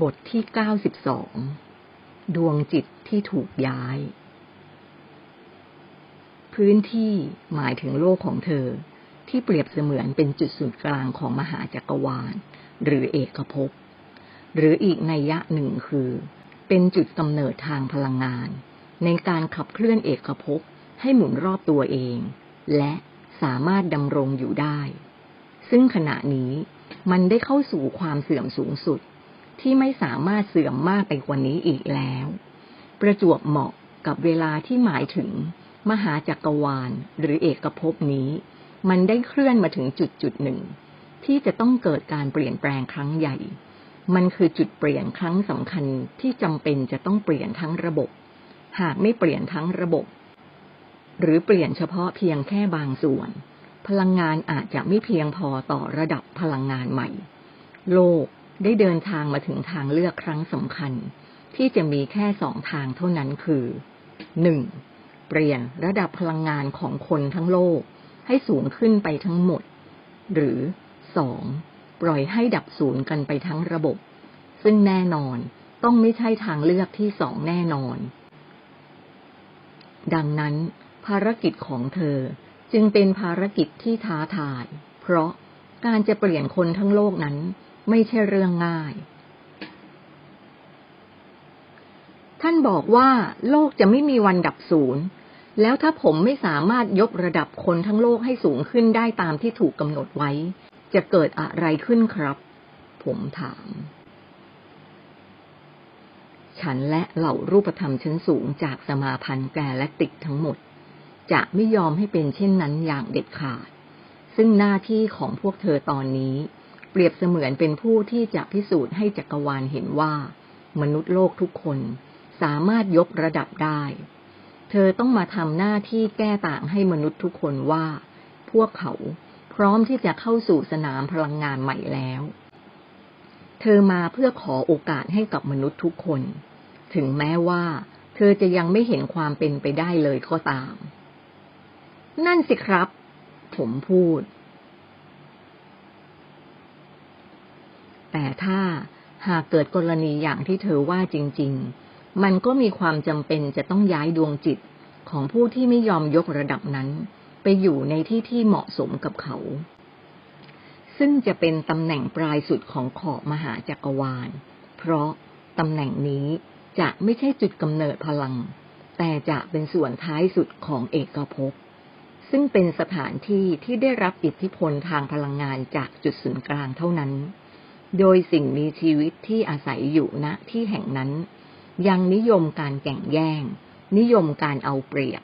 บทที่เก้าสิบสอง ดวงจิตที่ถูกย้าย พื้นที่หมายถึงโลกของเธอ ที่เปรียบเสมือนเป็นจุดศูนย์กลางของมหาจักรวาล หรือเอกภพ หรืออีกนัยยะหนึ่งคือ เป็นจุดกำเนิดทางพลังงาน ในการขับเคลื่อนเอกภพให้หมุนรอบตัวเอง และสามารถดำรงอยู่ได้ ซึ่งขณะนี้มันได้เข้าสู่ความเสื่อมสูงสุด ที่ไม่สามารถเสื่อมมากไปกว่านี้อีกแล้ว ประจวบเหมาะกับเวลาที่หมายถึง มหาจักรวาลหรือเอกภพนี้ มันได้เคลื่อนมาถึงจุดจุดหนึ่ง ที่จะต้องเกิดการเปลี่ยนแปลงครั้งใหญ่ มันคือจุดเปลี่ยนครั้งสำคัญที่จำเป็นจะต้องเปลี่ยนทั้งระบบ หากไม่เปลี่ยนทั้งระบบ หรือเปลี่ยนเฉพาะเพียงแค่บางส่วน พลังงานอาจจะไม่เพียงพอต่อระดับพลังงานใหม่ โลก ได้เดินทางมาถึงทางเลือกครั้งสำคัญ ที่จะมีแค่สองทางเท่านั้นคือหนึ่งเปลี่ยนระดับพลังงานของคนทั้งโลก ให้สูงขึ้นไปทั้งหมด หรือสองปล่อยให้ดับศูนย์กันไปทั้งระบบ ซึ่งแน่นอนต้องไม่ใช่ทางเลือกที่สองแน่นอน ดังนั้น ภารกิจของเธอจึงเป็นภารกิจที่ท้าทาย เพราะการจะเปลี่ยนคนทั้งโลกนั้น ไม่ใช่เรื่องง่าย ท่านบอกว่าโลกจะไม่มีวันดับศูนย์ แล้วถ้าผมไม่สามารถยกระดับคนทั้งโลกให้สูงขึ้นได้ตามที่ถูกกำหนดไว้ จะเกิดอะไรขึ้นครับ ผมถาม ฉันและเหล่ารูปธรรมชั้นสูงจากสมาพันธ์แกลและติกทั้งหมด จะไม่ยอมให้เป็นเช่นนั้นอย่างเด็ดขาด ซึ่งหน้าที่ของพวกเธอตอนนี้ เปรียบเสมือนเป็นผู้ที่จะพิสูจน์ให้จักรวาลเห็นว่า มนุษย์โลกทุกคนสามารถยกระดับได้ เธอต้องมาทำหน้าที่แก้ต่างให้มนุษย์ทุกคนว่า พวกเขาพร้อมที่จะเข้าสู่สนามพลังงานใหม่แล้ว เธอมาเพื่อขอโอกาสให้กับมนุษย์ทุกคน ถึงแม้ว่า เธอจะยังไม่เห็นความเป็นไปได้เลยก็ตาม นั่นสิครับ ผมพูด แต่ถ้าหากเกิดกรณีอย่างที่เธอว่าจริง ๆ มันก็มีความจำเป็นจะต้องย้ายดวงจิตของผู้ที่ไม่ยอมยกระดับนั้น ไปอยู่ในที่ที่เหมาะสมกับเขา ซึ่งจะเป็นตำแหน่งปลายสุดของขอบมหาจักรวาล เพราะตำแหน่งนี้จะไม่ใช่จุดกำเนิดพลัง แต่จะเป็นส่วนท้ายสุดของเอกภพ ซึ่งเป็นสถานที่ที่ได้รับอิทธิพลทางพลังงานจากจุดศูนย์กลางเท่านั้น โดยสิ่งมีชีวิตที่อาศัยอยู่ณที่แห่งนั้น ยังนิยมการแก่งแย่ง นิยมการเอาเปรียบ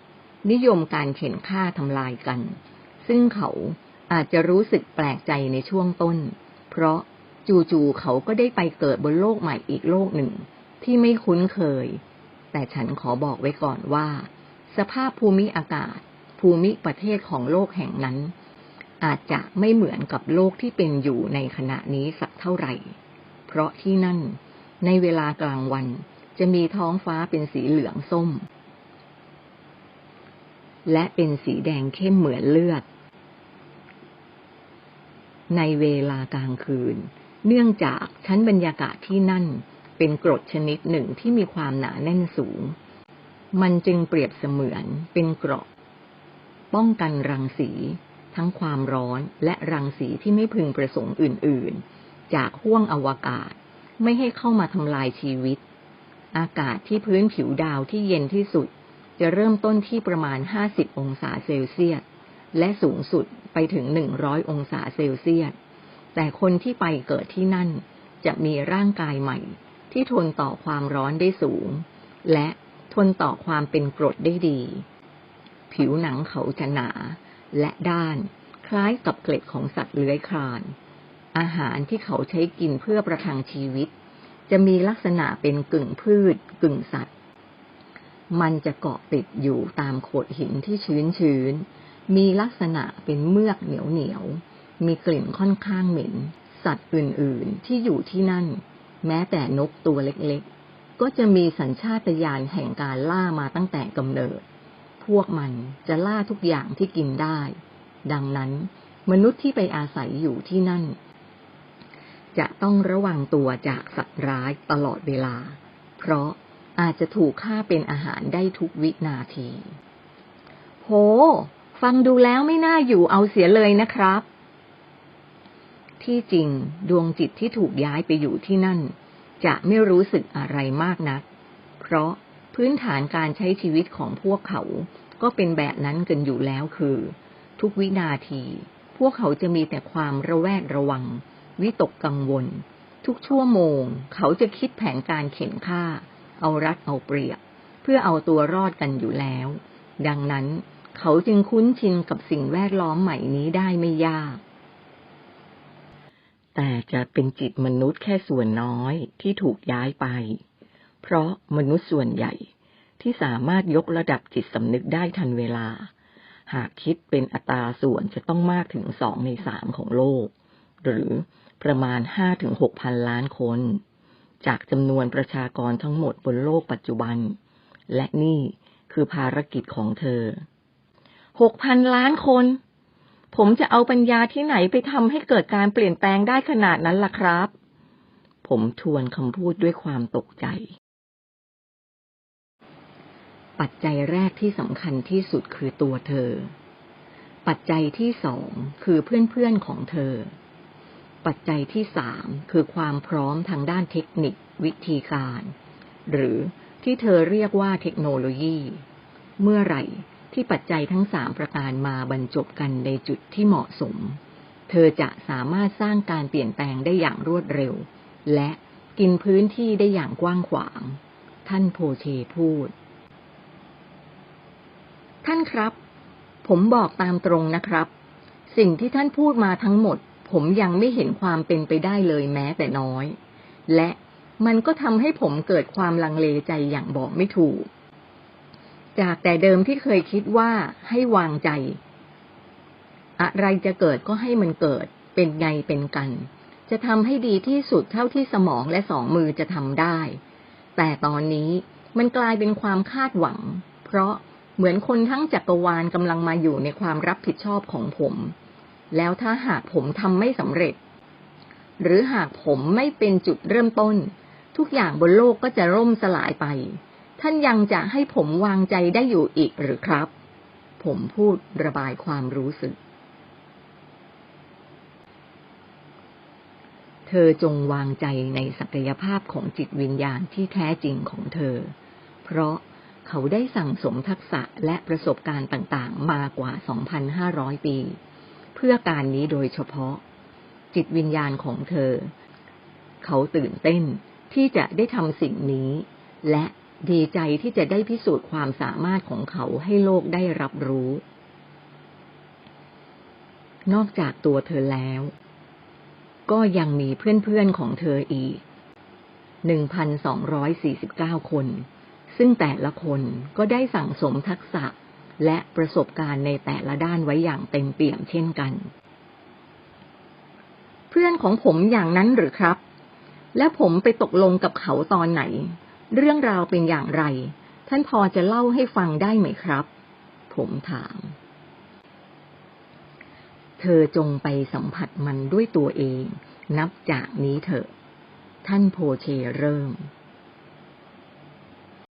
นิยมการเข็นฆ่าทำลายกัน ซึ่งเขาอาจจะรู้สึกแปลกใจในช่วงต้น เพราะจู่ๆเขาก็ได้ไปเกิดบนโลกใหม่อีกโลกหนึ่ง ที่ไม่คุ้นเคย แต่ฉันขอบอกไว้ก่อนว่า สภาพภูมิอากาศ ภูมิประเทศของโลกแห่งนั้น อาจจะไม่เหมือนกับโลกที่เป็นอยู่ในขณะนี้สักเท่าไหร่ เพราะที่นั่นในเวลากลางวันจะมีท้องฟ้าเป็นสีเหลืองส้ม และเป็นสีแดงเข้มเหมือนเลือด ในเวลากลางคืน เนื่องจากชั้นบรรยากาศที่นั่นเป็นกรดชนิดหนึ่งที่มีความหนาแน่นสูง มันจึงเปรียบเสมือนเป็นเกราะ ป้องกันรังสี ทั้งความร้อนและรังสีที่ไม่พึงประสงค์อื่น ๆ จากห้วงอวกาศ ไม่ให้เข้ามาทำลายชีวิต อากาศที่พื้นผิวดาวที่เย็นที่สุด จะเริ่มต้นที่ประมาณ 50 องศาเซลเซียส และสูงสุดไปถึง 100 องศาเซลเซียส แต่คนที่ไปเกิดที่นั่น จะมีร่างกายใหม่ ที่ทนต่อความร้อนได้สูง และทนต่อความเป็นกรดได้ดี ผิวหนังเขาจะหนา และด้าน คล้ายกับเกล็ดของสัตว์เลื้อยคลาน อาหารที่เขาใช้กินเพื่อประทังชีวิต จะมีลักษณะเป็นกึ่งพืช กึ่งสัตว์ มันจะเกาะติดอยู่ตามโขดหินที่ชื้นชื้น มีลักษณะเป็นเมือกเหนียวเหนียว มีกลิ่นค่อนข้างเหม็น สัตว์อื่นๆ ที่อยู่ที่นั่น แม้แต่นกตัวเล็กๆ ก็จะมีสัญชาตญาณแห่งการล่ามาตั้งแต่กำเนิด พวกมันจะล่าทุกอย่างที่กินได้ ดังนั้น มนุษย์ที่ไปอาศัยอยู่ที่นั่น จะต้องระวังตัวจากสัตว์ร้ายตลอดเวลา เพราะอาจจะถูกฆ่าเป็นอาหารได้ทุกวินาที โห ฟังดูแล้วไม่น่าอยู่เอาเสียเลยนะครับ ที่จริงดวงจิตที่ถูกย้ายไปอยู่ที่นั่น จะไม่รู้สึกอะไรมากนัก เพราะ พื้นฐานการใช้ชีวิตของพวกเขา ก็เป็นแบบนั้นกันอยู่แล้วคือ ทุกวินาที พวกเขาจะมีแต่ความระแวดระวัง วิตกกังวล ทุกชั่วโมง เขาจะคิดแผนการเข็นฆ่า เอารัดเอาเปรียบ เพื่อเอาตัวรอดกันอยู่แล้ว ดังนั้นเขาจึงคุ้นชินกับสิ่งแวดล้อมใหม่นี้ได้ไม่ยาก แต่จะเป็นจิตมนุษย์แค่ส่วนน้อยที่ถูกย้ายไป เพราะมนุษย์ส่วนใหญ่ที่สามารถยกระดับจิตสำนึกได้ทันเวลา หากคิดเป็นอัตราส่วนจะต้องมากถึงสองในสามของโลก หรือประมาณห้าถึงหกพันล้านคน จากจำนวนประชากรทั้งหมดบนโลกปัจจุบัน และนี่คือภารกิจของเธอหกพันล้านคน ผมจะเอาปัญญาที่ไหนไปทำให้เกิดการเปลี่ยนแปลงได้ขนาดนั้นล่ะครับ ผมทวนคำพูดด้วยความตกใจ ปัจจัยแรกที่สำคัญที่สุดคือตัวเธอ ปัจจัยที่สองคือเพื่อนๆของเธอ ปัจจัยที่สามคือความพร้อมทางด้านเทคนิค วิธีการ หรือที่เธอเรียกว่าเทคโนโลยี เมื่อไหร่ที่ปัจจัยทั้งสามประการมาบรรจบกันในจุดที่เหมาะสม เธอจะสามารถสร้างการเปลี่ยนแปลงได้อย่างรวดเร็ว และกินพื้นที่ได้อย่างกว้างขวาง ท่านโพเชพูด ท่านครับ ผมบอกตามตรงนะครับ สิ่งที่ท่านพูดมาทั้งหมด ผมยังไม่เห็นความเป็นไปได้เลยแม้แต่น้อย และมันก็ทำให้ผมเกิดความลังเลใจอย่างบอกไม่ถูก จากแต่เดิมที่เคยคิดว่าให้วางใจ อะไรจะเกิดก็ให้มันเกิด เป็นไงเป็นกัน จะทำให้ดีที่สุดเท่าที่สมองและสองมือจะทำได้ แต่ตอนนี้มันกลายเป็นความคาดหวัง เพราะ เหมือนคนทั้งจักรวาลกำลังมาอยู่ในความรับผิดชอบของผม แล้วถ้าหากผมทำไม่สำเร็จ หรือหากผมไม่เป็นจุดเริ่มต้น ทุกอย่างบนโลกก็จะร่มสลายไป ท่านยังจะให้ผมวางใจได้อยู่อีกหรือครับ ผมพูดระบายความรู้สึก เธอจงวางใจในศักยภาพของจิตวิญญาณที่แท้จริงของเธอ เพราะ เขาได้สั่งสมทักษะและประสบการณ์ต่างๆ มากว่า 2,500 ปี เพื่อการนี้โดยเฉพาะ จิตวิญญาณของเธอ เขาตื่นเต้นที่จะได้ทำสิ่งนี้ และดีใจที่จะได้พิสูจน์ความสามารถของเขาให้โลกได้รับรู้ นอกจากตัวเธอแล้ว ก็ยังมีเพื่อนๆของเธออีก 1,249 คน ซึ่งแต่ละคนก็ได้สั่งสมทักษะและประสบการณ์ในแต่ละด้านไว้อย่างเต็มเปี่ยมเช่นกัน เพื่อนของผมอย่างนั้นหรือครับ และผมไปตกลงกับเขาตอนไหน เรื่องราวเป็นอย่างไร ท่านพอจะเล่าให้ฟังได้ไหมครับ ผมถาม เธอจงไปสัมผัสมันด้วยตัวเอง นับจากนี้เถอะ ท่านโพเชเริ่ม